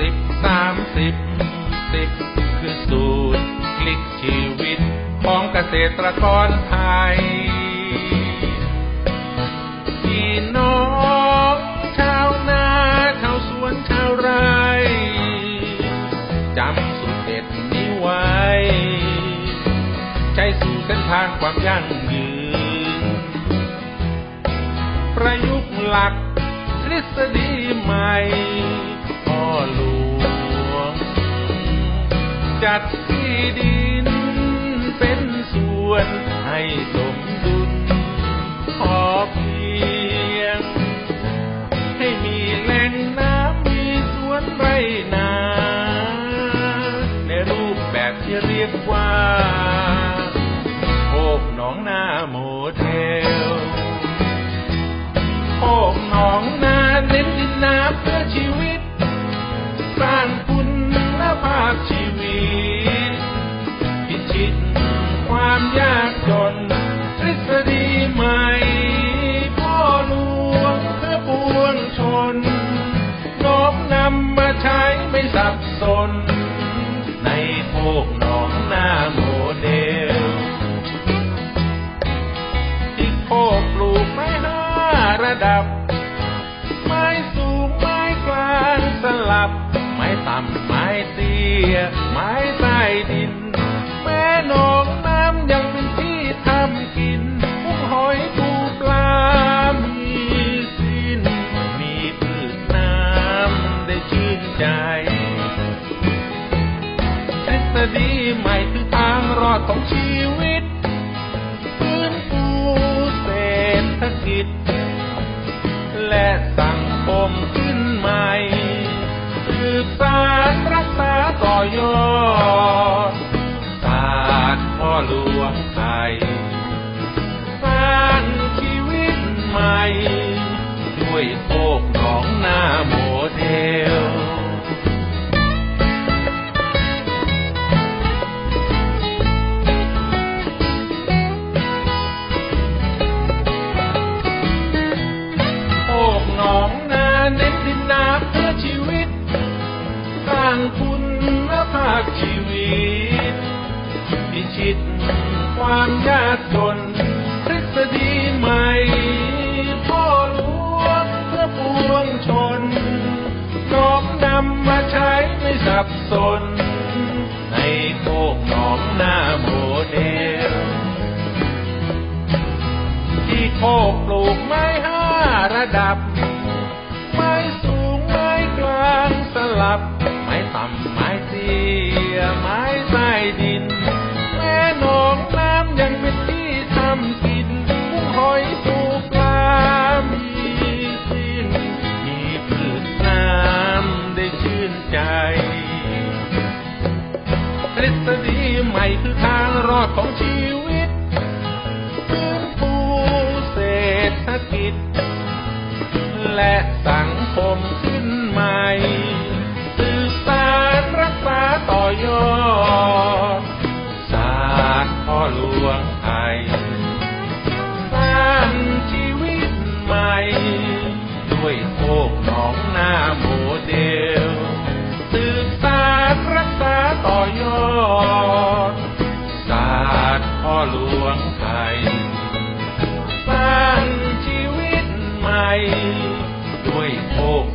สิบสามสิบสิบคือสูตรคลิกชีวิตของเกษตรกรไทยพี่น้องชาวนาชาวสวนชาวไร่จำสูตรเด็ดนี้ไว้ ใช้สู่เส้นทางความยั่งยืน ประยุกต์หลักทฤษฎีใหม่ หลวง จัดที่ดินเป็นส่วนให้สมดุลพอเพียง ให้มีแหล่งน้ำมีสวนไรนา ในรูปแบบที่เรียกว่าโคกหนองนาโมเดลโคกหนองนาเน้นดินน้ำ โคกหนองนาโมเดลที่โคกปลูกไม้ห้าระดับ ของชีวิตฟื้นฟูเศรษฐกิจ และสังคมขึ้นใหม่สืบสารรักษาต่อยอดศาสตร์พ่อหลวงไทยสร้างชีวิตใหม่ด้วยโค ตพิชิตความยากจนทฤษฎีใหม่พ่อหลวงเพื่อปวงชนน้อมนำมาใช้ไม่สับสน ในโคกหนองนาโมเดล ที่โคกปลูกไม้ห้าระดับ กินกุ้งหอยปูปลามีสิ้น มีพืชน้ำได้ชื่นใจทฤษฎีใหม่คือทางรอดของชีวิตฟื้นฟูเศรษฐกิจ และสังคมขึ้นใหม่ สืบสารรักษาต่อยอด ด้วยโคกหนองนาโมเดลสืบสารรักษาต่อยอดศาสตร์พ่อหลวงไทยสร้างชีวิตใหม่ด้วยโคก